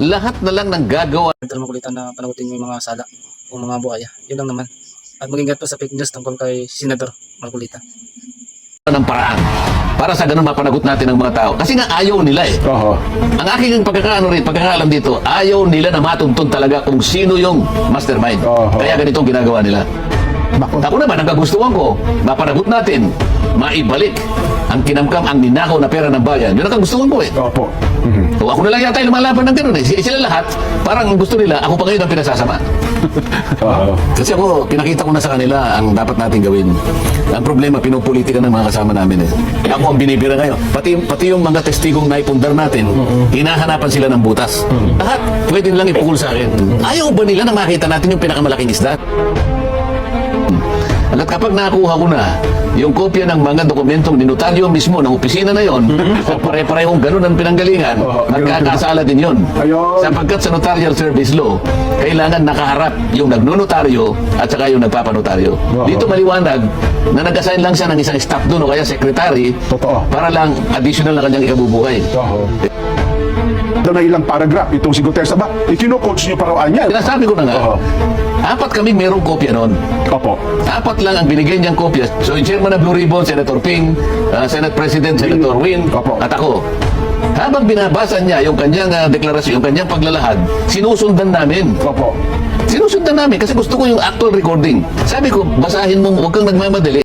Lahat na lang ng gagawa Ito makulitan na panagutin mo yung mga sala o mga buhaya. Yun lang naman. At mag-ingat pa sa fake news tungkol kay Senador Marcolita. ng paraan para sa ganun mapanagot natin ang mga tao. Kasi nga ayaw nila eh. Oho. Ang aking pagkakaano rin, pagkakaalam dito, ayaw nila na matuntun talaga kung sino yung mastermind. Oho. Kaya ganito ang ginagawa nila. Nako. Ako naman, ang kagustuhan ko, mapanagot natin, maibalik ang kinamkam, ang ninakaw na pera ng bayan. Yun ang kagustuhan ko eh. Opo. Mhm. O ako na lang yata yung lumalaban ng ganun eh. Si- Sila lahat, parang gusto nila, ako pa ngayon ang pinasasama. Kasi ako, pinakita ko na sa kanila ang dapat natin gawin. Ang problema, pinupolitika ng mga kasama namin eh. Ako ang binibira ngayon. Pati, pati yung mga testigong naipundar natin, hinahanapan sila ng butas. Lahat, pwede nilang ipukul sa akin. Ayaw ba nila na makita natin yung pinakamalaking isda? At kapag nakuha ko na yung kopya ng mga dokumentong dinotaryo mismo ng opisina na yon, o pare-parehong ganun ang pinanggalingan, ganun magkakasala din yon. Ayun. Sapagkat sa notarial service law, kailangan nakaharap yung nagnonotaryo at saka yung nagpapanotaryo. Oo. Dito maliwanag na nag-assign lang siya ng isang staff doon o kaya secretary Totoo. para lang additional na kanyang ikabubuhay. Oho. Ito na ilang paragraph itong si Gutierrez. Aba, ikino-coach niyo paraan niya. Sinasabi ko na nga, Oo. apat kami merong kopya noon. Opo. Apat lang ang binigay niyang kopya. So, yung chairman ng Blue Ribbon, Senator Ping, uh, Senate President, Senator Win, Opo. at ako. Habang binabasa niya yung kanyang uh, deklarasyon, yung kanyang paglalahad, sinusundan namin. Opo. Sinusundan namin kasi gusto ko yung actual recording. Sabi ko, basahin mo, huwag kang nagmamadali.